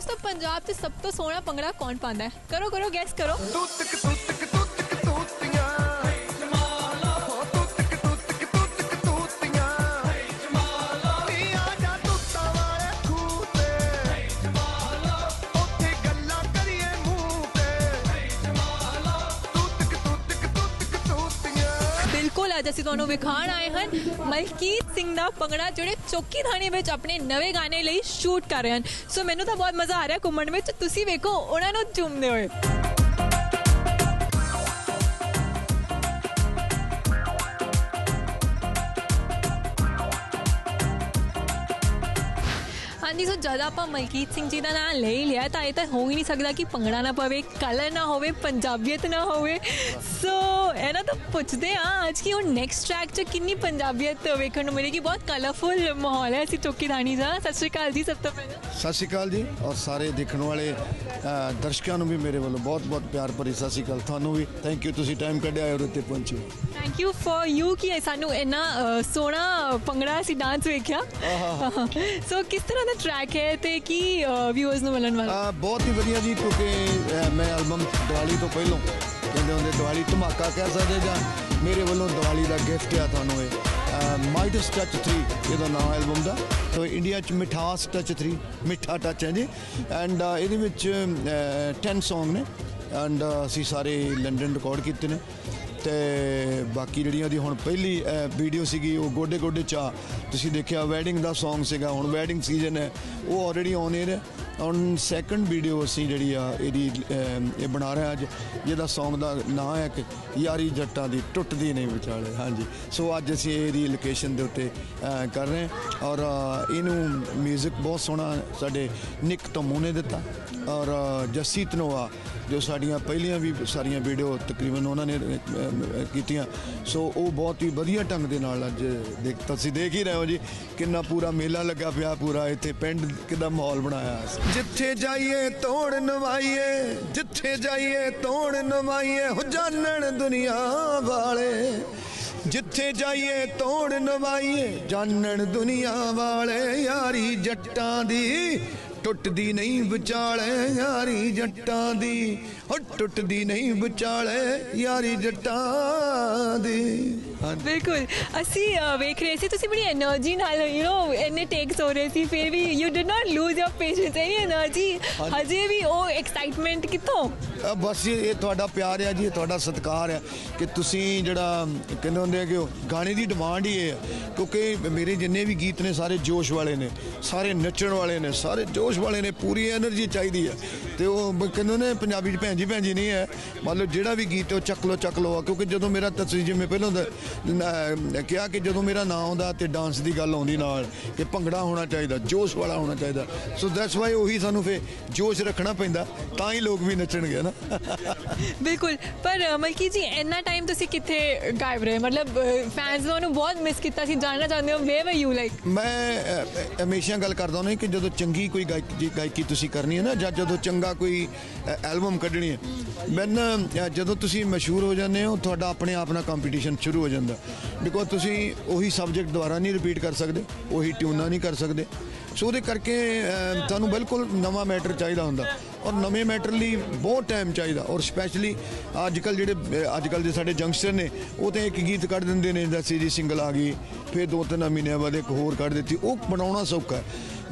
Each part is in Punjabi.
ਦੋਸਤੋ ਪੰਜਾਬ 'ਚ ਸਭ ਤੋਂ ਸੋਹਣਾ ਭੰਗੜਾ ਕੌਣ ਪਾਉਂਦਾ ਹੈ? ਕਰੋ ਕਰੋ ਗੈਸ ਕਰੋ। ਤੂਤਕ ਤੂਤਕ ਤੂਤਕ ਤੂਤੀਆਂ ਬਿਲਕੁਲ ਅੱਜ ਅਸੀਂ ਤੁਹਾਨੂੰ ਵਿਖਾਣ ਆਏ ਹਨ। ਮਲਕੀਤ ਸਿੰਘ ਦਾ ਪੰਗੜਾ ਜਿਹੜੇ ਚੌਕੀ ਥਾਣੇ ਵਿੱਚ ਆਪਣੇ ਨਵੇਂ ਗਾਣੇ ਲਈ ਸ਼ੂਟ ਕਰ ਰਹੇ ਹਨ। ਸੋ ਮੈਨੂੰ ਤਾਂ ਬਹੁਤ ਮਜ਼ਾ ਆ ਰਿਹਾ ਘੁੰਮਣ ਵਿੱਚ। ਤੁਸੀਂ ਵੇਖੋ, ਉਹਨਾਂ ਨੂੰ ਝੂਮਦੇ ਹੋਏ। ਹਾਂਜੀ ਸੋ ਜਦ ਆਪਾਂ ਮਲਕੀਤ ਸਿੰਘ ਜੀ ਦਾ ਨਾਮ ਲੈ ਹੀ ਲਿਆ, ਤਾਂ ਇਹ ਤਾਂ ਹੋ ਹੀ ਨਹੀਂ ਸਕਦਾ ਕਿ ਭੰਗੜਾ ਨਾ ਪਵੇ ਕਲਰ ਨਾ ਹੋਵੇ, ਪੰਜਾਬੀਅਤ ਨਾ ਹੋਵੇ। ਸੋ ਇਹਨਾਂ ਤੋਂ ਪੁੱਛਦੇ ਆ ਅੱਜ ਕਿ ਉਹ ਨੈਕਸਟ ਟਰੈਕ 'ਚ ਕਿੰਨੀ ਪੰਜਾਬੀਅਤ ਵੇਖਣ ਨੂੰ ਮਿਲੇਗੀ? ਬਹੁਤ ਕਲਰਫੁਲ ਮਾਹੌਲ ਹੈ ਅਸੀਂ ਚੌਕੀ ਦਾ। ਸਤਿ ਸ਼੍ਰੀ ਅਕਾਲ ਜੀ, ਸਭ ਤੋਂ ਪਹਿਲਾਂ। ਸਤਿ ਸ਼੍ਰੀ ਅਕਾਲ ਜੀ, ਔਰ ਸਾਰੇ ਦੇਖਣ ਵਾਲੇ ਦਰਸ਼ਕਾਂ ਨੂੰ ਵੀ ਮੇਰੇ ਵੱਲੋਂ ਬਹੁਤ-ਬਹੁਤ ਪਿਆਰ ਭਰੀ ਸਤਿ ਸ਼੍ਰੀ ਅਕਾਲ। ਤੁਹਾਨੂੰ ਵੀ ਥੈਂਕ ਯੂ ਤੁਸੀਂ ਟਾਈਮ ਕੱਢਿਆ ਔਰ ਇੱਥੇ ਪਹੁੰਚੇ ਥੈਂਕ ਯੂ ਫॉर ਯੂ ਕਿ ਸਾਨੂੰ ਇੰਨਾ ਸੋਹਣਾ ਭੰਗੜਾ ਅਸੀਂ ਡਾਂਸ ਵੇਖਿਆ। ਸੋ ਕਿਸ ਤਰ੍ਹਾਂ ਦਾ ਟਰੈਕ ਹੈ ਤੇ ਕੀ ਵਿਊਅਰਸ ਨੂੰ ਮਿਲਣ ਵਾਲਾ? ਬਹੁਤ ਹੀ ਵਧੀਆ ਜੀ ਕਿਉਂਕਿ ਮੈਂ ਐਲਬਮ ਦੀਵਾਲੀ ਤੋਂ ਪਹਿਲਾਂ ਕਹਿੰਦੇ ਹੁੰਦੇ ਦੀਵਾਲੀ ਧਮਾਕਾ ਕਹਿ ਸਕਦੇ ਜਾਂ ਮੇਰੇ ਵੱਲੋਂ ਦੀਵਾਲੀ ਦਾ ਗਿਫਟ ਆ ਤੁਹਾਨੂੰ ਇਹ। ਮਾਈਡਸ ਟੱਚ 3 ਇਹਦਾ ਨਾਮ ਐਲਬਮ ਦਾ। ਤੋ ਇੰਡੀਆ ਚ ਮਿਠਾਸ ਟੱਚ 3 ਮਿੱਠਾ ਟੱਚ ਹੈ ਜੀ। ਐਂਡ ਇਹਦੇ ਵਿੱਚ ਅ, 10 Song ਨੇ। ਐਂਡ ਅਸੀਂ ਸਾਰੇ ਲੰਡਨ ਰਿਕਾਰਡ ਕੀਤੇ ਨੇ। ਤੇ ਬਾਕੀ ਜਿਹੜੀਆਂ ਦੀ ਹੁਣ ਪਹਿਲੀ ਵੀਡੀਓ ਸੀਗੀ, ਉਹ ਗੋਡੇ ਗੋਡੇ ਚਾ ਤੁਸੀਂ ਦੇਖਿਆ ਵੈਡਿੰਗ ਦਾ Song ਸੀਗਾ, ਹੁਣ ਵੈਡਿੰਗ ਸੀਜ਼ਨ ਹੈ। ਉਹ ਆਲਰੇਡੀ ਔਨ 에ਅਰ ਹੈ। ਔਨ ਸੈਕੰਡ ਵੀਡੀਓ ਅਸੀਂ ਜਿਹੜੀ ਆ, ਇਹਦੀ ਇਹ ਬਣਾ ਰਹੇ ਹਾਂ ਅੱਜ। ਜਿਹਦਾ Song ਦਾ ਨਾਮ ਹੈ ਕਿ ਯਾਰੀ ਜੱਟਾਂ ਦੀ ਟੁੱਟਦੀ ਨਹੀਂ ਵਿਚਾਲੇ। ਹਾਂਜੀ। ਸੋ ਅੱਜ ਅਸੀਂ ਇਹਦੀ ਲੋਕੇਸ਼ਨ ਦੇ ਉੱਤੇ ਕਰ ਰਹੇ ਔਰ ਇਹਨੂੰ 뮤직 ਬਹੁਤ ਸੋਹਣਾ ਸਾਡੇ ਨਿਕ ਤਮੂ ਨੇ ਦਿੱਤਾ। ਔਰ ਜਸੀ ਤਨੋਆ, ਜੋ ਸਾਡੀਆਂ ਪਹਿਲੀਆਂ ਵੀ ਸਾਰੀਆਂ ਵੀਡੀਓ ਤਕਰੀਬਨ ਉਹਨਾਂ ਨੇ ਕੀਤੀਆਂ। ਸੋ ਉਹ ਬਹੁਤ ਹੀ ਵਧੀਆ ਢੰਗ ਦੇ ਨਾਲ ਅੱਜ ਦੇਖ ਤੁਸੀਂ ਦੇਖ ਹੀ ਰਹੇ ਹੋ ਜੀ, ਕਿੰਨਾ ਪੂਰਾ ਮੇਲਾ ਲੱਗਾ ਪਿਆ, ਪੂਰਾ ਇੱਥੇ ਪਿੰਡ ਕਿਦਾ ਮਾਹੌਲ ਬਣਾਇਆ ਅਸੀਂ ਜਿੱਥੇ ਜਾਈਏ ਤੋੜ ਨਵਾਈਏ, ਜਿੱਥੇ ਜਾਈਏ ਤੋੜ ਨਵਾਈਏ, ਹੋ ਜਾਣਨ ਦੁਨੀਆ ਵਾਲੇ। ਜਿੱਥੇ ਜਾਈਏ ਤੋੜ ਨਵਾਈਏ ਜਾਣਨ ਦੁਨੀਆ ਵਾਲੇ, ਯਾਰੀ ਜੱਟਾਂ ਦੀ ਟੁੱਟਦੀ ਨਹੀਂ ਵਿਚਾਲੇ ਯਾਰੀ ਜੱਟਾਂ ਦੀ। ਹੋ ਟੁੱਟਦੀ ਨਹੀਂ ਵਿਚਾਲੇ ਯਾਰੀ ਜੱਟਾਂ ਦੀ। ਬਿਲਕੁਲ। ਅਸੀਂ ਵੇਖ ਰਹੇ ਸੀ ਤੁਸੀਂ ਬੜੀ એનર્ਜੀ ਨਾਲ ਯੂ نو ਇੰਨੇ ਟੇਕਸ ਹੋ ਰਹੇ ਸੀ ਫਿਰ ਵੀ you did not lose your patience any energy ਹਜੇ। ਵੀ ਉਹ ਐਕਸਾਈਟਮੈਂਟ ਕਿੱਥੋਂ? ਬਸ ਇਹ ਤੁਹਾਡਾ ਪਿਆਰ ਹੈ ਜੀ ਤੁਹਾਡਾ ਸਤਿਕਾਰ ਹੈ ਕਿ ਤੁਸੀਂ ਜਿਹੜਾ ਕਹਿੰਦੇ ਹੁੰਦੇ ਕਿ ਗਾਣੇ ਦੀ ਡਿਮਾਂਡ ਹੀ ਹੈ ਕਿਉਂਕਿ ਮੇਰੇ ਜਿੰਨੇ ਵੀ ਗੀਤ ਨੇ ਸਾਰੇ ਜੋਸ਼ ਵਾਲੇ ਨੇ ਸਾਰੇ ਨੱਚਣ ਵਾਲੇ ਨੇ ਸਾਰੇ ਜੋਸ਼ ਵਾਲੇ ਨੇ ਪੂਰੀ એનર્ਜੀ ਚਾਹੀਦੀ ਹੈ ਤੇ ਉਹ ਕਹਿੰਦੇ ਨੇ ਪੰਜਾਬੀ ਚ ਭੈਣ ਜੀ ਭੈਣ ਜੀ ਨਹੀਂ ਹੈ। ਮਤਲਬ ਜਿਹੜਾ ਵੀ ਗੀਤ ਹੈ ਉਹ ਚੱਕ ਲੋ ਚੱਕ ਲੋ ਆ। ਕਿਉਂਕਿ ਜਦੋਂ ਮੇਰਾ ਤਸਵੀਰ ਜਿਵੇਂ ਪਹਿਲਾਂ ਕਿਹਾ ਕਿ ਜਦੋਂ ਮੇਰਾ ਨਾਂ ਆਉਂਦਾ ਤੇ ਡਾਂਸ ਦੀ ਗੱਲ ਆਉਂਦੀ ਨਾਲ ਕਿ ਭੰਗੜਾ ਹੋਣਾ ਚਾਹੀਦਾ ਜੋਸ਼ ਵਾਲਾ ਹੋਣਾ ਚਾਹੀਦਾ। ਸੋ ਦੈਟਸ ਵਾਈ ਉਹੀ ਸਾਨੂੰ ਫੇ ਜੋਸ਼ ਰੱਖਣਾ ਪੈਂਦਾ ਤਾਂ ਹੀ ਲੋਕ ਵੀ ਨੱਚਣਗੇ ਨਾ। ਬਿਲਕੁਲ। ਪਰ ਮਲਕੀ ਜੀ ਇੰਨਾ ਟਾਈਮ ਤੁਸੀਂ ਕਿੱਥੇ ਗਾਇਬ ਰਹੇ? ਮਤਲਬ ਫੈਨਸ ਨੂੰ ਬਹੁਤ ਮਿਸ ਕੀਤਾ ਸੀ ਜਾਣਨਾ ਚਾਹੁੰਦੇ ਹੋ ਵੇ ਵਰ ਯੂ ਲਾਈਕ ਮੈਂ ਹਮੇਸ਼ਾ ਗੱਲ ਕਰਦਾ ਹੁੰਦਾ ਕਿ ਜਦੋਂ ਚੰਗੀ ਕੋਈ ਗਾਇਕੀ ਤੁਸੀਂ ਕਰਨੀ ਹੈ ਨਾ ਜਾਂ ਜਦੋਂ ਚੰਗਾ ਕੋਈ ਐਲਬਮ ਕੱਢਣੀ ਹੈ। ਮੈਨ ਜਦੋਂ ਤੁਸੀਂ ਮਸ਼ਹੂਰ ਹੋ ਜਾਂਦੇ ਹੋ, ਤੁਹਾਡਾ ਆਪਣੇ ਆਪ ਨਾਲ ਕੰਪੀਟੀਸ਼ਨ ਸ਼ੁਰੂ ਹੋ ਜਾਂਦਾ। ਬਿਕੋਜ਼ ਤੁਸੀਂ ਉਹੀ ਸਬਜੈਕਟ ਦੁਬਾਰਾ ਨਹੀਂ ਰਿਪੀਟ ਕਰ ਸਕਦੇ, ਉਹੀ ਟਿਊਨਾਂ ਨਹੀਂ ਕਰ ਸਕਦੇ। ਸੋ ਉਹਦੇ ਕਰਕੇ ਤੁਹਾਨੂੰ ਬਿਲਕੁਲ ਨਵਾਂ ਮੈਟਰ ਚਾਹੀਦਾ ਹੁੰਦਾ। ਔਰ ਨਵੇਂ ਮੈਟਰ ਲਈ ਬਹੁਤ ਟਾਈਮ ਚਾਹੀਦਾ। ਔਰ ਸਪੈਸ਼ਲੀ ਅੱਜ ਕੱਲ ਜਿਹੜੇ ਅੱਜ ਕੱਲ ਦੇ ਸਾਡੇ ਜੰਗਸਟਰ ਨੇ, ਉਹ ਤੇ ਇੱਕ ਗੀਤ ਕੱਢ ਦਿੰਦੇ ਨੇ ਜਿੱਦਾਂ ਸੀਰੀ ਸਿੰਗਲ ਆ ਗਈ, ਫਿਰ ਦੋ ਤਿੰਨ ਮਹੀਨਿਆਂ ਬਾਅਦ ਇੱਕ ਹੋਰ ਕੱਢ ਦਿੱਤੀ। ਉਹ ਬਣਾਉਣਾ ਸੌਖਾ ਹੈ।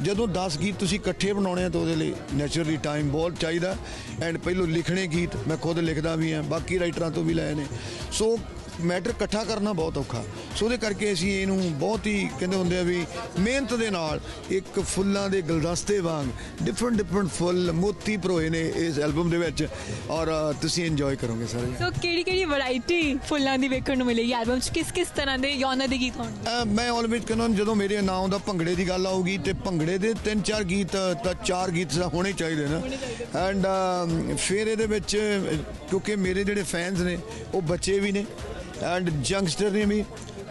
ਜਦੋਂ 10 ਗੀਤ ਤੁਸੀਂ ਇਕੱਠੇ ਬਣਾਉਣੇ ਆ ਤਾਂ ਉਹਦੇ ਲਈ ਨੈਚੁਰਲੀ ਟਾਈਮ ਬਹੁਤ ਚਾਹੀਦਾ। ਐਂਡ ਪਹਿਲੋਂ ਲਿਖਣੇ ਗੀਤ ਮੈਂ ਖੁਦ ਲਿਖਦਾ ਵੀ ਹਾਂ ਬਾਕੀ ਰਾਈਟਰਾਂ ਤੋਂ ਵੀ ਲਏ ਨੇ। ਸੋ ਮੈਟਰ ਇਕੱਠਾ ਕਰਨਾ ਬਹੁਤ ਔਖਾ। ਸੋ ਉਹਦੇ ਕਰਕੇ ਅਸੀਂ ਇਹਨੂੰ ਬਹੁਤ ਹੀ ਕਹਿੰਦੇ ਹੁੰਦੇ ਆ ਵੀ ਮਿਹਨਤ ਦੇ ਨਾਲ ਇੱਕ ਫੁੱਲਾਂ ਦੇ ਗੁਲਦਸਤੇ ਵਾਂਗ ਡਿਫਰੈਂਟ ਡਿਫਰੈਂਟ ਫੁੱਲ ਮੋਤੀ ਪਰੋਏ ਨੇ ਇਸ ਐਲਬਮ ਦੇ ਵਿੱਚ ਔਰ ਤੁਸੀਂ ਇੰਜੋਏ ਕਰੋਗੇ ਸਾਰੇ ਸੋ ਕਿਹੜੀ ਕਿਹੜੀ ਵੈਰਾਈਟੀ ਫੁੱਲਾਂ ਦੀ ਵੇਖਣ ਨੂੰ ਮਿਲੇਗੀ ਐਲਬਮ 'ਚ? ਕਿਸ ਕਿਸ ਤਰ੍ਹਾਂ ਦੇ ਯੋਨਾ ਦੇ ਗੀਤ ਹੋਣਗੇ? ਮੈਂ ਆਲਵੇਜ਼ ਕਹਿੰਦਾ ਜਦੋਂ ਮੇਰੇ ਨਾਮ ਦਾ ਭੰਗੜੇ ਦੀ ਗੱਲ ਆਊਗੀ ਤੇ ਭੰਗੜੇ ਦੇ ਤਿੰਨ ਚਾਰ ਗੀਤ ਤਾਂ ਚਾਰ ਗੀਤ ਤਾਂ ਹੋਣੇ ਚਾਹੀਦੇ ਨਾ। ਐਂਡ ਫਿਰ ਇਹਦੇ ਵਿੱਚ ਕਿਉਂਕਿ ਮੇਰੇ ਜਿਹੜੇ ਫੈਨਸ ਨੇ ਉਹ ਬੱਚੇ ਵੀ ਨੇ। ਐਂਡ ਯੰਗਸਟਰ ਨੇ ਵੀ।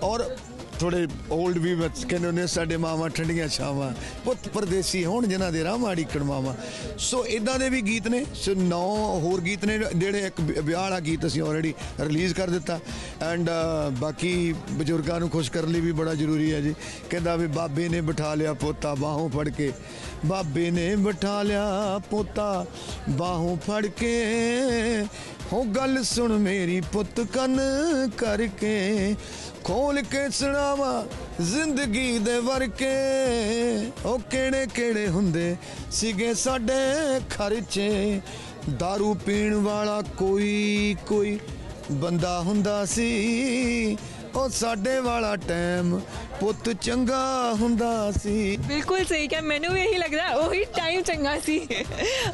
ਔਰ ਥੋੜੇ 올ਡ ਵੀ ਕਹਿੰਦੇ ਹੁੰਦੇ ਸਾਡੇ ਮਾਵਾਂ ਠੰਡੀਆਂ ਛਾਵਾਂ, ਪੁੱਤ ਪਰਦੇਸੀ ਹੋਣ ਜਿਨ੍ਹਾਂ ਦੇ ਰਾਹ ਮਾੜੀ ਕਣਵਾਵਾਂ ਸੋ ਇਦਾਂ ਦੇ ਵੀ ਗੀਤ ਨੇ। ਸੋ ਨੌ ਹੋਰ ਗੀਤ ਨੇ ਜਿਹੜੇ ਇੱਕ ਵਿ- ਵਿਆਹ ਵਾਲਾ ਗੀਤ ਅਸੀਂ ਆਲਰੇਡੀ ਰਿਲੀਜ਼ ਕਰ ਦਿੱਤਾ। ਐਂਡ ਬਾਕੀ ਬਜ਼ੁਰਗਾਂ ਨੂੰ ਖੁਸ਼ ਕਰਨ ਲਈ ਵੀ ਬੜਾ ਜ਼ਰੂਰੀ ਹੈ ਜੀ। ਕਹਿੰਦਾ ਵੀ ਬਾਬੇ ਨੇ ਬਿਠਾ ਲਿਆ ਪੋਤਾ ਬਾਹੋਂ ਫੜ ਕੇ। ਬਾਬੇ ਨੇ ਬਿਠਾ ਲਿਆ ਪੋਤਾ ਬਾਹੋਂ ਫੜ ਕੇ। ਹੋ ਗੱਲ ਸੁਣ ਮੇਰੀ ਪੁੱਤ ਕੰਨ ਕਰਕੇ। ਖੋਲ ਕੇ ਸੁਣਾਵਾ ਜ਼ਿੰਦਗੀ ਦੇ ਵਰਕੇ। ਉਹ ਕਿਹੜੇ ਕਿਹੜੇ ਹੁੰਦੇ ਸੀਗੇ ਸਾਡੇ ਖਰਚੇ? दारू ਪੀਣ ਵਾਲਾ ਕੋਈ ਕੋਈ ਬੰਦਾ ਹੁੰਦਾ ਸੀ। ਉਹ ਸਾਡੇ ਵਾਲਾ ਟਾਈਮ ਪੁੱਤ ਚੰਗਾ ਹੁੰਦਾ ਸੀ। ਬਿਲਕੁਲ ਸਹੀ ਕਿਹਾ, ਮੈਨੂੰ ਵੀ ਇਹੀ ਲੱਗਦਾ, ਉਹੀ ਟਾਈਮ ਚੰਗਾ ਸੀ।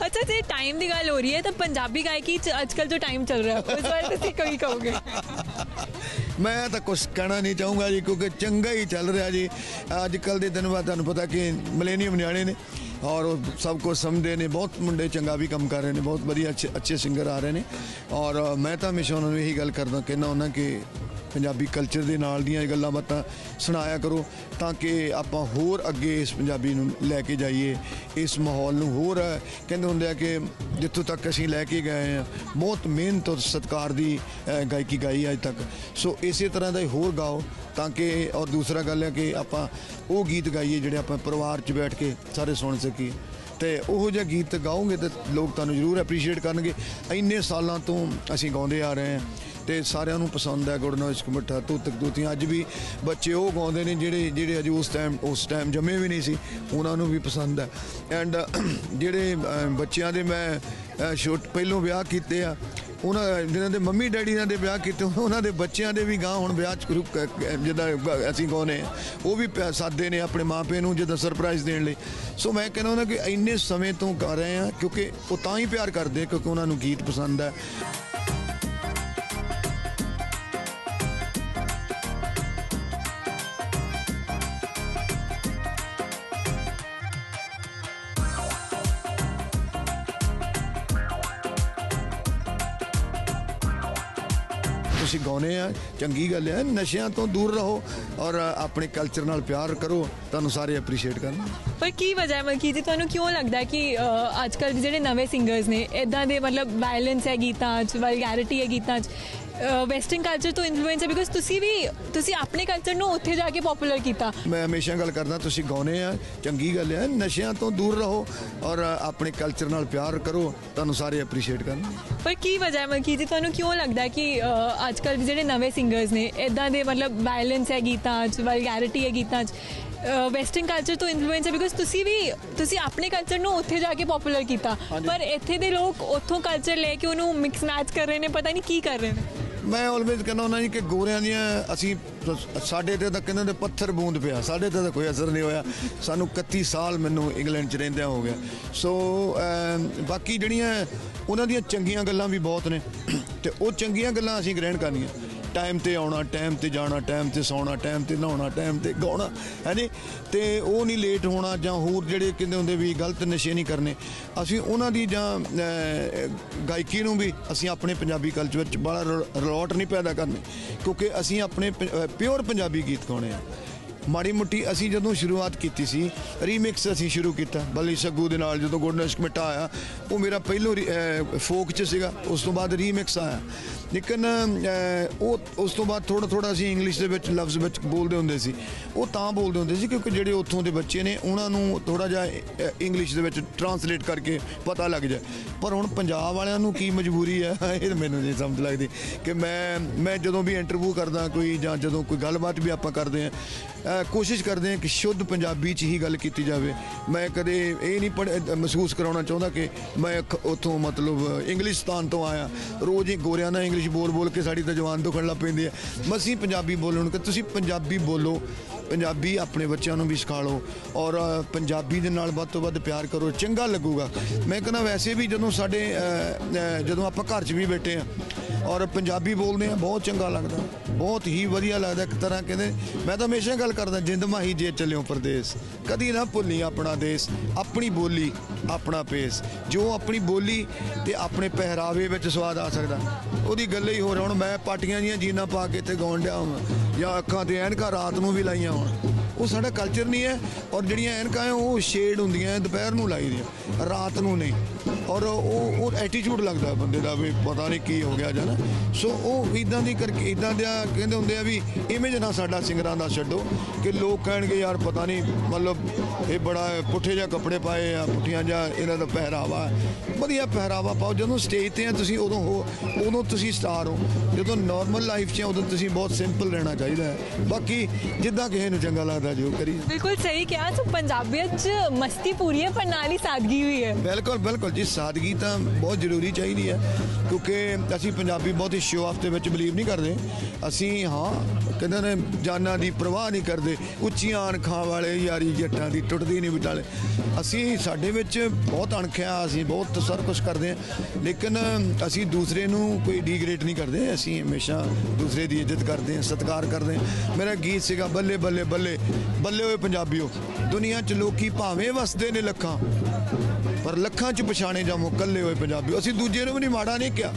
ਅੱਛਾ, ਜੇ ਟਾਈਮ ਦੀ ਗੱਲ ਹੋ ਰਹੀ ਹੈ ਤਾਂ ਪੰਜਾਬੀ ਗਾਇਕੀ ਚ ਅੱਜਕੱਲ ਜੋ ਟਾਈਮ ਚੱਲ ਰਿਹਾ, ਉਸ ਬਾਰੇ ਤੁਸੀਂ ਕੀ ਕਹੋਗੇ? ਮੈਂ ਤਾਂ ਕੁਝ ਕਹਿਣਾ ਨਹੀਂ ਚਾਹੂੰਗਾ ਜੀ, ਕਿਉਂਕਿ ਚੰਗਾ ਹੀ ਚੱਲ ਰਿਹਾ ਜੀ। ਅੱਜ ਕੱਲ ਦੇ ਦਿਨ ਬਾਅਦ ਤੁਹਾਨੂੰ ਪਤਾ ਕਿ ਮਿਲੇਨੀਅਮ ਨਿਆਣੇ ਨੇ ਔਰ ਉਹ ਸਭ ਕੁਝ ਸਮਝਦੇ ਨੇ, ਬਹੁਤ ਮੁੰਡੇ ਚੰਗਾ ਵੀ ਕੰਮ ਕਰ ਰਹੇ ਨੇ, ਬਹੁਤ ਵਧੀਆ ਅੱਛੇ ਅੱਛੇ ਸਿੰਗਰ ਆ ਰਹੇ ਨੇ। ਔਰ ਮੈਂ ਤਾਂ ਹਮੇਸ਼ਾ ਉਹਨਾਂ ਨੂੰ ਇਹੀ ਗੱਲ ਕਰਦਾ, ਕਹਿੰਦਾ ਉਹਨਾਂ ਕਿ ਪੰਜਾਬੀ ਕਲਚਰ ਦੇ ਨਾਲ ਦੀਆਂ ਇਹ ਗੱਲਾਂ ਬਾਤਾਂ ਸੁਣਾਇਆ ਕਰੋ ਤਾਂ ਕਿ ਆਪਾਂ ਹੋਰ ਅੱਗੇ ਇਸ ਪੰਜਾਬੀ ਨੂੰ ਲੈ ਕੇ ਜਾਈਏ, ਇਸ ਮਾਹੌਲ ਨੂੰ ਹੋਰ, ਕਹਿੰਦੇ ਹੁੰਦੇ ਆ ਕਿ ਜਿੱਥੋਂ ਤੱਕ ਅਸੀਂ ਲੈ ਕੇ ਗਏ ਆ ਬਹੁਤ ਮਿਹਨਤ ਔਰ ਸਤਿਕਾਰ ਦੀ ਗਾਇਕੀ ਗਾਈ ਅੱਜ ਤੱਕ। ਸੋ ਇਸੇ ਤਰ੍ਹਾਂ ਦਾ ਹੀ ਹੋਰ ਗਾਓ ਤਾਂ ਕਿ, ਔਰ ਦੂਸਰਾ ਗੱਲ ਹੈ ਕਿ ਆਪਾਂ ਉਹ ਗੀਤ ਗਾਈਏ ਜਿਹੜੇ ਆਪਾਂ ਪਰਿਵਾਰ 'ਚ ਬੈਠ ਕੇ ਸਾਰੇ ਸੁਣ ਸਕੀਏ। ਤੇ ਉਹੋ ਜਿਹਾ ਗੀਤ ਗਾਓਗੇ ਤੇ ਲੋਕ ਤੁਹਾਨੂੰ ਜ਼ਰੂਰ ਐਪਰੀਸ਼ੀਏਟ ਕਰਨਗੇ। ਇੰਨੇ ਸਾਲਾਂ ਤੋਂ ਅਸੀਂ ਗਾਉਂਦੇ ਆ ਰਹੇ ਹਾਂ। ਤੇ ਸਾਰਿਆਂ ਨੂੰ ਪਸੰਦ ਹੈ ਗੁੜ ਨਾਲ ਇਸ਼ਕ ਮਿੱਠਾ ਤੂੰ ਤੱਕ ਦੂਤੀਆਂ ਅੱਜ ਵੀ ਬੱਚੇ ਉਹ ਗਾਉਂਦੇ ਨੇ ਜਿਹੜੇ ਜਿਹੜੇ ਅਜੇ ਉਸ ਟਾਈਮ ਉਸ ਟਾਈਮ ਜੰਮੇ ਵੀ ਨਹੀਂ ਸੀ ਉਹਨਾਂ ਨੂੰ ਵੀ ਪਸੰਦ ਹੈ। ਐਂਡ ਜਿਹੜੇ ਬੱਚਿਆਂ ਦੇ ਮੈਂ ਅ, ਛੋਟ ਪਹਿਲੋਂ ਵਿਆਹ ਕੀਤੇ ਆ ਉਹਨਾਂ ਜਿਹਨਾਂ ਦੇ ਮੰਮੀ ਡੈਡੀ ਨਾਲ ਦੇ ਵਿਆਹ ਕੀਤੇ ਉਹਨਾਂ ਦੇ ਬੱਚਿਆਂ ਦੇ ਵੀ ਗਾਂ ਹੁਣ ਵਿਆਹ ਚ ਰੁਕ ਜਿੱਦਾਂ ਅਸੀਂ ਗਾਉਂਦੇ ਆ ਉਹ ਵੀ ਪਿਆ- ਸਾਦੇ ਨੇ ਆਪਣੇ ਮਾਪੇ ਨੂੰ ਜਿੱਦਾਂ ਸਰਪ੍ਰਾਈਜ਼ ਦੇਣ ਲਈ। ਸੋ ਮੈਂ ਕਹਿੰਦਾ ਉਹਨਾਂ ਕਿ ਇੰਨੇ ਸਮੇਂ ਤੋਂ ਗਾ ਰਹੇ ਆ ਕਿਉਂਕਿ ਉਹ ਤਾਂ ਹੀ ਪਿਆਰ ਕਰਦੇ ਕਿਉਂਕਿ ਉਹਨਾਂ ਨੂੰ ਗੀਤ ਪਸੰਦ ਹੈ। ਤੁਸੀਂ ਗਾਉਨੇ ਆ, ਚੰਗੀ ਗੱਲ ਹੈ ਨਸ਼ਿਆਂ ਤੋਂ ਦੂਰ ਰਹੋ ਔਰ ਆਪਣੇ ਕਲਚਰ ਨਾਲ ਪਿਆਰ ਕਰੋ, ਤੁਹਾਨੂੰ ਸਾਰੇ ਐਪਰੀਸ਼ੀਏਟ ਕਰਨ ਪਰ ਕੀ ਵਜ੍ਹਾ ਹੈ? ਮਲਕੀ ਜੀ, ਤੁਹਾਨੂੰ ਕਿਉਂ ਲੱਗਦਾ ਕਿ ਅੱਜ ਕੱਲ ਜਿਹੜੇ ਨਵੇਂ ਸਿੰਗਰਸ ਨੇ ਇਦਾਂ ਦੇ ਮਤਲਬ ਵਾਇਲੈਂਸ ਹੈ ਗੀਤਾਂ 'ਚ ਵਲਗੈਰਿਟੀ ਹੈ ਗੀਤਾਂ 'ਚ ਵੈਸਟਰਨ ਕਲਚਰ ਤੋਂ ਇਨਫਲੂਐਂਸ ਹੈ ਬਿਕਾਜ਼ ਤੁਸੀਂ ਵੀ ਤੁਸੀਂ ਆਪਣੇ ਕਲਚਰ ਨੂੰ ਉੱਥੇ ਜਾ ਕੇ ਪਪੂਲਰ ਕੀਤਾ। ਮੈਂ ਹਮੇਸ਼ਾ ਗੱਲ ਕਰਦਾ ਤੁਸੀਂ ਗਾਉਨੇ ਆ ਚੰਗੀ ਗੱਲ ਹੈ ਨਸ਼ਿਆਂ ਤੋਂ ਦੂਰ ਰਹੋ ਔਰ ਆਪਣੇ ਕਲਚਰ ਨਾਲ ਪਿਆਰ ਕਰੋ ਤੁਹਾਨੂੰ ਸਾਰੇ ਐਪਰੀਸ਼ੀਏਟ ਕਰਨਗੇ ਪਰ ਕੀ ਵਜ੍ਹਾ ਹੈ? ਮਲਕੀ ਜੀ ਤੁਹਾਨੂੰ ਕਿਉਂ ਲੱਗਦਾ ਕਿ ਅੱਜ ਕੱਲ ਜਿਹੜੇ ਨਵੇਂ ਸਿੰਗਰਸ ਨੇ ਇਦਾਂ ਦੇ ਮਤਲਬ ਵਾਇਲੈਂਸ ਹੈ ਗੀਤਾਂ 'ਚ ਵਲਗੈਰਿਟੀ ਹੈ ਗੀਤਾਂ 'ਚ ਵੈਸਟਰਨ ਕਲਚਰ ਤੋਂ ਇਨਫਲੂਐਂਸ ਹੈ ਬਿਕਾਜ਼ ਤੁਸੀਂ ਵੀ ਤੁਸੀਂ ਆਪਣੇ ਕਲਚਰ ਨੂੰ ਉੱਥੇ ਜਾ ਕੇ ਪਪੂਲਰ ਕੀਤਾ। ਪਰ ਇੱਥੇ ਦੇ ਲੋਕ ਉੱਥੋਂ ਕਲਚਰ ਲੈ ਕੇ ਉਹਨੂੰ ਮਿਕਸ ਮੈਚ ਕਰ ਰਹੇ ਨੇ ਪਤਾ ਨਹੀਂ ਕੀ ਕਰ ਰਹੇ ਨੇ। ਮੈਂ ਆਲਵੇਜ਼ ਕਹਿੰਦਾ ਹੁੰਦਾ ਜੀ ਕਿ ਗੋਰਿਆਂ ਦੀਆਂ ਅਸੀਂ ਸਾਡੇ ਤੇ ਤਾਂ ਕਹਿੰਦੇ ਨੇ ਪੱਥਰ ਬੂੰਦ ਪਿਆ। ਸਾਡੇ ਤੇ ਤਾਂ ਕੋਈ ਅਸਰ ਨਹੀਂ ਹੋਇਆ। ਸਾਨੂੰ 31 ਸਾਲ ਮੈਨੂੰ ਇੰਗਲੈਂਡ 'ਚ ਰਹਿੰਦਿਆਂ ਹੋ ਗਿਆ। ਸੋ ਬਾਕੀ ਜਿਹੜੀਆਂ ਉਹਨਾਂ ਦੀਆਂ ਚੰਗੀਆਂ ਗੱਲਾਂ ਵੀ ਬਹੁਤ ਨੇ। ਤੇ ਉਹ ਚੰਗੀਆਂ ਗੱਲਾਂ ਅਸੀਂ ਗ੍ਰਹਿਣ ਕਰਨੀਆਂ। ਟਾਈਮ ਤੇ ਆਉਣਾ, ਟਾਈਮ ਤੇ ਜਾਣਾ, ਟਾਈਮ ਤੇ ਸੌਣਾ, ਟਾਈਮ ਤੇ ਨਹਾਉਣਾ, ਟਾਈਮ ਤੇ ਗਾਉਣਾ, ਹੈਨੀ? ਤੇ ਉਹ ਨਹੀਂ ਲੇਟ ਹੋਣਾ ਜਾਂ ਹੋਰ ਜਿਹੜੇ ਕਹਿੰਦੇ ਹੁੰਦੇ ਵੀ ਗਲਤ ਨਸ਼ੇ ਨਹੀਂ ਕਰਨੇ। ਅਸੀਂ ਉਹਨਾਂ ਦੀ ਜਾਂ ਗਾਇਕੀ ਨੂੰ ਵੀ ਅਸੀਂ ਆਪਣੇ ਪੰਜਾਬੀ ਕਲਚਰ ਵਿੱਚ ਬੜਾ ਰਲੋਟ ਨਹੀਂ ਪੈਦਾ ਕਰਨੇ। ਕਿਉਂਕਿ ਅਸੀਂ ਆਪਣੇ ਪਿਓਰ ਪੰਜਾਬੀ ਗੀਤ ਗਾਉਣੇ ਆ। ਮਾੜੀ ਮੁੱਟੀ ਅਸੀਂ ਜਦੋਂ ਸ਼ੁਰੂਆਤ ਕੀਤੀ ਸੀ ਰੀਮਿਕਸ ਅਸੀਂ ਸ਼ੁਰੂ ਕੀਤਾ। ਬੱਲੀ ਸੱਗੂ ਦੇ ਨਾਲ ਜਦੋਂ ਗੋਲਡਨ ਕਮੇਟਾ ਆਇਆ, ਉਹ ਮੇਰਾ ਪਹਿਲੋ ਫੋਕ ਚ ਸੀਗਾ, ਉਸ ਤੋਂ ਬਾਅਦ ਰੀਮਿਕਸ ਆਇਆ। ਲੇਕਿਨ ਉਹ, ਉਸ ਤੋਂ ਬਾਅਦ ਥੋੜਾ ਥੋੜਾ ਅਸੀਂ ਇੰਗਲਿਸ਼ ਦੇ ਵਿੱਚ ਲਫ਼ਜ਼ ਵਿੱਚ ਬੋਲਦੇ ਹੁੰਦੇ ਸੀ। ਉਹ ਤਾਂ ਬੋਲਦੇ ਹੁੰਦੇ ਸੀ ਕਿਉਂਕਿ ਜਿਹੜੇ ਉੱਥੋਂ ਦੇ ਬੱਚੇ ਨੇ, ਉਹਨਾਂ ਨੂੰ ਥੋੜਾ ਜਿਹਾ ਇੰਗਲਿਸ਼ ਦੇ ਵਿੱਚ ਟਰਾਂਸਲੇਟ ਕਰਕੇ ਪਤਾ ਲੱਗ ਜਾਏ। ਪਰ ਹੁਣ ਪੰਜਾਬ ਵਾਲਿਆਂ ਨੂੰ ਕੀ ਮਜਬੂਰੀ ਹੈ, ਇਹ ਮੈਨੂੰ ਨਹੀਂ ਸਮਝ ਲੱਗਦੀ ਕਿ ਮੈਂ ਮੈਂ ਜਦੋਂ ਵੀ ਇੰਟਰਵਿਊ ਕਰਦਾ ਕੋਈ ਜਾਂ ਜਦੋਂ ਕੋਈ ਗੱਲਬਾਤ ਵੀ ਆਪਾਂ ਕਰਦੇ ਆ ਕੋਸ਼ਿਸ਼ ਕਰਦੇ ਹਾਂ ਕਿ ਸ਼ੁੱਧ ਪੰਜਾਬੀ 'ਚ ਹੀ ਗੱਲ ਕੀਤੀ ਜਾਵੇ। ਮੈਂ ਕਦੇ ਇਹ ਨਹੀਂ ਪੜ੍ਹ- ਮਹਿਸੂਸ ਕਰਾਉਣਾ ਚਾਹੁੰਦਾ ਕਿ ਮੈਂ ਉੱਥੋਂ ਮਤਲਬ ਇੰਗਲਿਸ਼ਸਤਾਨ ਤੋਂ ਆਇਆ। ਰੋਜ਼ ਹੀ ਗੋਰਿਆਂ ਨਾਲ ਇੰਗਲਿਸ਼ ਬੋਲ ਬੋਲ ਕੇ ਸਾਡੀ ਤਾਂ ਜਵਾਨ ਦੁਖਣ ਲੱਗ ਪੈਂਦੀ ਹੈ। ਮਸੀਂ ਪੰਜਾਬੀ ਬੋਲਣ ਕਿ ਤੁਸੀਂ ਪੰਜਾਬੀ ਬੋਲੋ, ਪੰਜਾਬੀ ਆਪਣੇ ਬੱਚਿਆਂ ਨੂੰ ਵੀ ਸਿਖਾ ਲਓ ਔਰ ਪੰਜਾਬੀ ਦੇ ਨਾਲ ਵੱਧ ਤੋਂ ਵੱਧ ਪਿਆਰ ਕਰੋ, ਚੰਗਾ ਲੱਗੂਗਾ। ਮੈਂ ਕਹਿੰਦਾ ਵੈਸੇ ਵੀ ਜਦੋਂ ਸਾਡੇ ਜਦੋਂ ਆਪਾਂ ਘਰ 'ਚ ਵੀ ਬੈਠੇ ਆ ਔਰ ਪੰਜਾਬੀ ਬੋਲਦੇ ਆ ਬਹੁਤ ਚੰਗਾ ਲੱਗਦਾ। ਬਹੁਤ ਹੀ ਵਧੀਆ ਲੱਗਦਾ ਇੱਕ ਤਰ੍ਹਾਂ ਕਹਿੰਦੇ, ਮੈਂ ਤਾਂ ਹਮੇਸ਼ਾ ਗੱਲ ਕਰਦਾ, ਜਿੰਦ ਮਾਹੀ ਜੇ ਚੱਲਿਓ ਪਰਦੇਸ। ਕਦੀ ਨਾ ਭੁੱਲੀ ਆਪਣਾ ਦੇਸ਼, ਆਪਣੀ ਬੋਲੀ, ਆਪਣਾ ਪੇਸ ਜੋ ਆਪਣੀ ਬੋਲੀ ਤੇ ਆਪਣੇ ਪਹਿਰਾਵੇ ਵਿੱਚ ਸਵਾਦ ਆ ਸਕਦਾ। ਉਹਦੀ ਗੱਲ ਹੀ ਹੋਰ ਹੁਣ ਮੈਂ ਪਾਟੀਆਂ ਜੀਆਂ ਜੀਨਾਂ ਪਾ ਕੇ ਇੱਥੇ ਗਾਉਣ ਡਿਆ ਹਾਂ ਜਾਂ ਅੱਖਾਂ ਤੇ ਐਨਕਾਂ ਰਾਤ ਨੂੰ ਵੀ ਲਾਈਆਂ ਹੋਣ ਉਹ ਸਾਡਾ ਕਲਚਰ ਨਹੀਂ ਹੈ, ਔਰ ਜਿਹੜੀਆਂ ਐਨਕਾਂ ਹੈ, ਉਹ ਸ਼ੇਡ ਹੁੰਦੀਆਂ, ਦੁਪਹਿਰ ਨੂੰ ਲਾਈ ਦੀਆਂ, ਰਾਤ ਨੂੰ ਨਹੀਂ। ਔਰ ਉਹ ਉਹ ਐਟੀਟਿਊਡ ਲੱਗਦਾ ਬੰਦੇ ਦਾ ਵੀ ਪਤਾ ਨਹੀਂ ਕੀ ਹੋ ਗਿਆ ਜਨਾ ਸੋ ਉਹ ਇਦਾਂ ਦੀ ਕਰਕੇ ਇਦਾਂ ਦਾ ਕਹਿੰਦੇ ਹੁੰਦੇ ਆ ਵੀ ਇਮੇਜ ਨਾ ਸਾਡਾ ਸਿੰਗਰਾਂ ਦਾ ਛੱਡੋ ਕਿ ਲੋਕ ਕਹਿਣਗੇ ਯਾਰ ਪਤਾ ਨਹੀਂ ਮਤਲਬ ਇਹ ਬੜਾ ਪੁੱਠੇ ਜਿਹਾ ਕੱਪੜੇ ਪਾਏ ਆ ਪੁੱਠੀਆਂ ਜਿਹਾ ਇਹਨਾਂ ਦਾ ਪਹਿਰਾਵਾ ਵਧੀਆ ਪਹਿਰਾਵਾ ਪਾਓ ਜਦੋਂ ਸਟੇਜ ਤੇ ਆ ਤੁਸੀਂ ਉਦੋਂ ਹੋ ਉਦੋਂ ਤੁਸੀਂ ਸਟਾਰ ਹੋ। ਜਦੋਂ ਨਾਰਮਲ ਲਾਈਫ 'ਚ ਆ ਉਦੋਂ ਤੁਸੀਂ ਬਹੁਤ ਸਿੰਪਲ ਰਹਿਣਾ ਚਾਹੀਦਾ ਹੈ। ਬਾਕੀ ਜਿੱਦਾਂ ਕਿਸੇ ਨੂੰ ਚੰਗਾ ਲੱਗਦਾ ਜੋ ਕਰੀ ਬਿਲਕੁਲ ਸਹੀ ਕਿਹਾ ਸੋ ਪੰਜਾਬੀਅਤ 'ਚ ਮਸਤੀ ਪੂਰੀ ਹੈ ਪਰ ਨਾਲ ਹੀ ਸਾਦਗੀ ਵੀ ਹੈ। ਬਿਲਕੁਲ ਬਿਲਕੁਲ ਜੀ ਸਾਦਗੀ ਤਾਂ ਬਹੁਤ ਜ਼ਰੂਰੀ ਚਾਹੀਦੀ ਹੈ, ਕਿਉਂਕਿ ਅਸੀਂ ਪੰਜਾਬੀ ਬਹੁਤ ਹੀ ਸ਼ੋਅ ਆਫ ਦੇ ਵਿੱਚ ਬਲੀਵ ਨਹੀਂ ਕਰਦੇ। ਅਸੀਂ ਹਾਂ, ਕਹਿੰਦੇ ਨੇ, ਜਾਨਾਂ ਦੀ ਪਰਵਾਹ ਨਹੀਂ ਕਰਦੇ। ਉੱਚੀਆਂ ਅਣਖਾਂ ਵਾਲੇ ਯਾਰੀ ਜੱਟਾਂ ਦੀ ਟੁੱਟਦੀ ਨਹੀਂ ਵਿਚਾਲੇ ਅਸੀਂ ਸਾਡੇ ਵਿੱਚ ਬਹੁਤ ਅਣਖਿਆ, ਅਸੀਂ ਬਹੁਤ ਸਾਰਾ ਕੁਝ ਕਰਦੇ ਹਾਂ। ਲੇਕਿਨ ਅਸੀਂ ਦੂਸਰੇ ਨੂੰ ਕੋਈ ਡੀਗ੍ਰੇਡ ਨਹੀਂ ਕਰਦੇ। ਅਸੀਂ ਹਮੇਸ਼ਾ ਦੂਸਰੇ ਦੀ ਇੱਜ਼ਤ ਕਰਦੇ ਹਾਂ, ਸਤਿਕਾਰ ਕਰਦੇ ਹਾਂ। ਮੇਰਾ ਗੀਤ ਸੀਗਾ, ਬੱਲੇ ਬੱਲੇ ਬੱਲੇ। ਬੱਲੇ ਹੋਏ ਪੰਜਾਬੀਓ, ਦੁਨੀਆ 'ਚ ਲੋਕੀ ਭਾਵੇਂ ਵਸਦੇ ਨੇ ਲੱਖਾਂ, ਪਰ ਲੱਖਾਂ ਚ ਪਛਾਣੇ ਜਾਮੋ ਕੱਲੇ ਹੋਏ ਪੰਜਾਬੀ ਅਸੀਂ ਦੂਜੇ ਨੂੰ ਵੀ ਨਹੀਂ ਮਾੜਾ ਨਹੀਂ ਕਿਹਾ।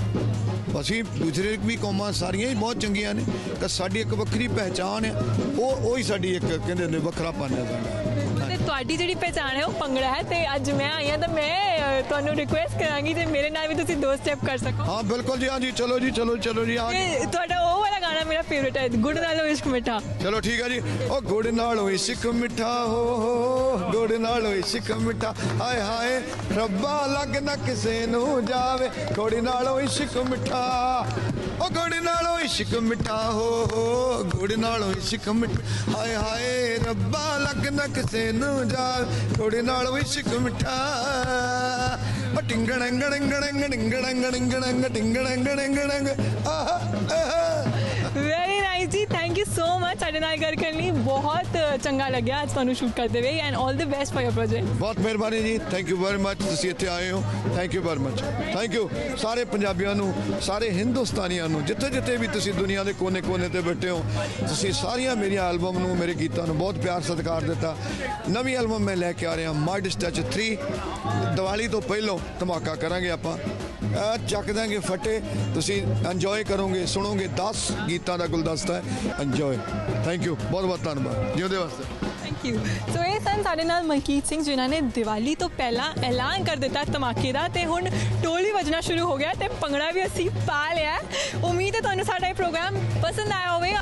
ਅਸੀਂ ਦੂਸਰੇ ਵੀ ਕੌਮਾਂ ਸਾਰੀਆਂ ਹੀ ਬਹੁਤ ਚੰਗੀਆਂ ਨੇ ਕਿ ਸਾਡੀ ਇੱਕ ਵੱਖਰੀ ਪਹਿਚਾਨ ਹੈ ਉਹ ਉਹ ਹੀ ਸਾਡੀ ਇੱਕ ਕਹਿੰਦੇ ਨੇ ਵੱਖਰਾ ਹੈ ਸਾਡਾ। ਤੇ ਤੁਹਾਡੀ ਜਿਹੜੀ ਪਹਿਚਾਣ ਹੈ ਉਹ ਭੰਗੜਾ ਹੈ ਤੇ ਅੱਜ ਮੈਂ ਆਈ ਹਾਂ ਤਾਂ ਮੈਂ ਤੁਹਾਨੂੰ ਰਿਕੁਐਸਟ ਕਰਾਂਗੀ ਤੇ ਮੇਰੇ ਨਾਲ ਵੀ ਤੁਸੀਂ ਦੋ ਸਟੈਪ ਕਰ ਸਕੋ। ਹਾਂ ਬਿਲਕੁਲ ਜੀ ਹਾਂ ਜੀ ਚਲੋ ਜੀ ਚਲੋ ਚਲੋ ਜੀ ਹਾਂ ਤੁਹਾਡਾ ਉਹ ਵਾਲਾ ਗਾਣਾ ਮੇਰਾ ਫੇਵਰਿਟ ਹੈ ਗੁੜ ਨਾਲੋਂ ਇਸ਼ਕ ਮਿੱਠਾ ਚਲੋ ਠੀਕ ਹੈ ਜੀ ਉਹ ਗੁੜ ਨਾਲ ਹੋਈ ਸਿੱਖ ਮਿੱਠਾ ਹੋ ਹੋ ਗੁੜ ਨਾਲ ਹੋਈ ਸਿੱਖ ਮਿੱਠਾ ਹਾਏ ਹਾਏ ਰੱਬਾ ਲੱਗ ਨਾ ਕਿਸੇ ਨੂੰ ਜਾਵੇ ਗੁੜ ਨਾਲ ਹੋਈ ਸਿੱਖ ਮਿੱਠਾ ਉਹ ਗੁੜ ਨਾਲ ਹੋਈ ਸਿੱਖ ਮਿੱਠਾ ਹੋ ਹੋ ਗੁੜ ਨਾਲ ਹੋਈ ਸਿੱਖ ਮਿੱਠਾ ਹਾਏ ਹਾਏ ਰੱਬਾ ਲੱਗ ਨਾ ਕਿਸੇ ਨੂੰ ਜਾਵੇ ਗੁੜ ਨਾਲ ਹੋਈ ਸਿੱਖ ਮਿੱਠਾ ਉਹ ਟਿੰਗੜੰਗ ਡੰਗ ਡੰਗ ਡੰਗ ਡੰਗ ਡੰਗ ਡੰਗ ਟਿੰਗੜੰਗ ਡੰਗ ਡੰਗ ਆਹ ਆਹ ਗਾਇਜ਼ ਜੀ ਥੈਂਕ ਯੂ ਸੋ ਮਚ ਸਾਡੇ ਨਾਲ ਗੱਲ ਕਰਨ ਲਈ ਬਹੁਤ ਚੰਗਾ ਲੱਗਿਆ ਅੱਜ ਤੁਹਾਨੂੰ ਸ਼ੂਟ ਕਰਦੇ ਹੋਏ and 올 the best for your project ਬਹੁਤ ਮਿਹਰਬਾਨੀ ਜੀ ਥੈਂਕ ਯੂ ਵੈਰੀ ਮਚ ਤੁਸੀਂ ਇੱਥੇ ਆਏ ਹੋ thank you very much thank you ਸਾਰੇ ਪੰਜਾਬੀਆਂ ਨੂੰ ਸਾਰੇ ਹਿੰਦੁਸਤਾਨੀਆਂ ਨੂੰ ਜਿੱਥੇ ਜਿੱਥੇ ਵੀ ਤੁਸੀਂ ਦੁਨੀਆ ਦੇ ਕੋਨੇ-ਕੋਨੇ ਤੇ ਬੈਠੇ ਹੋ ਤੁਸੀਂ ਸਾਰੀਆਂ ਮੇਰੀਆਂ ਐਲਬਮ ਨੂੰ ਮੇਰੇ ਗੀਤਾਂ ਨੂੰ ਬਹੁਤ ਪਿਆਰ ਸਤਿਕਾਰ ਦਿੱਤਾ ਨਵੀਂ ਐਲਬਮ ਮੈਂ ਲੈ ਕੇ ਆ ਰਿਹਾ ਮਾਈਡ ਸਟੈਚ 3 ਦੀਵਾਲੀ ਤੋਂ ਪਹਿਲਾਂ ਧਮਾਕਾ ਕਰਾਂਗੇ ਆਪਾਂ ਚੱਕ ਦਾਂਗੇ ਫਟੇ ਤੁਸੀਂ ਇੰਜੋਏ ਕਰੋਗੇ ਸੁਣੋਗੇ 10 ਗੀਤਾਂ ਦਾ ਗੁਲਦਸਤਾ ਹੈ। ਇੰਜੋਏ ਥੈਂਕ ਯੂ ਬਹੁਤ ਬਹੁਤ ਧੰਨਵਾਦ। ਜਿਉਂਦੇ ਵਾਸਤੇ। ਥੈਂਕ ਯੂ ਸੋ ਇਹ ਸਨ ਸਾਡੇ ਨਾਲ ਮਨਕੀਤ ਸਿੰਘ, ਜਿਨ੍ਹਾਂ ਨੇ ਦੀਵਾਲੀ ਤੋਂ ਪਹਿਲਾਂ ਐਲਾਨ ਕਰ ਦਿੱਤਾ ਧਮਾਕੇ ਦਾ ਤੇ ਹੁਣ ਟੋਲੀ ਵੱਜਣਾ ਸ਼ੁਰੂ ਹੋ ਗਿਆ ਤੇ ਭੰਗੜਾ ਵੀ ਅਸੀਂ ਪਾ ਲਿਆ ਉਮੀਦ ਹੈ ਤੁਹਾਨੂੰ ਸਾਡਾ ਇਹ ਪ੍ਰੋਗਰਾਮ ਪਸੰਦ ਆਇਆ ਹੋਵੇਗਾ।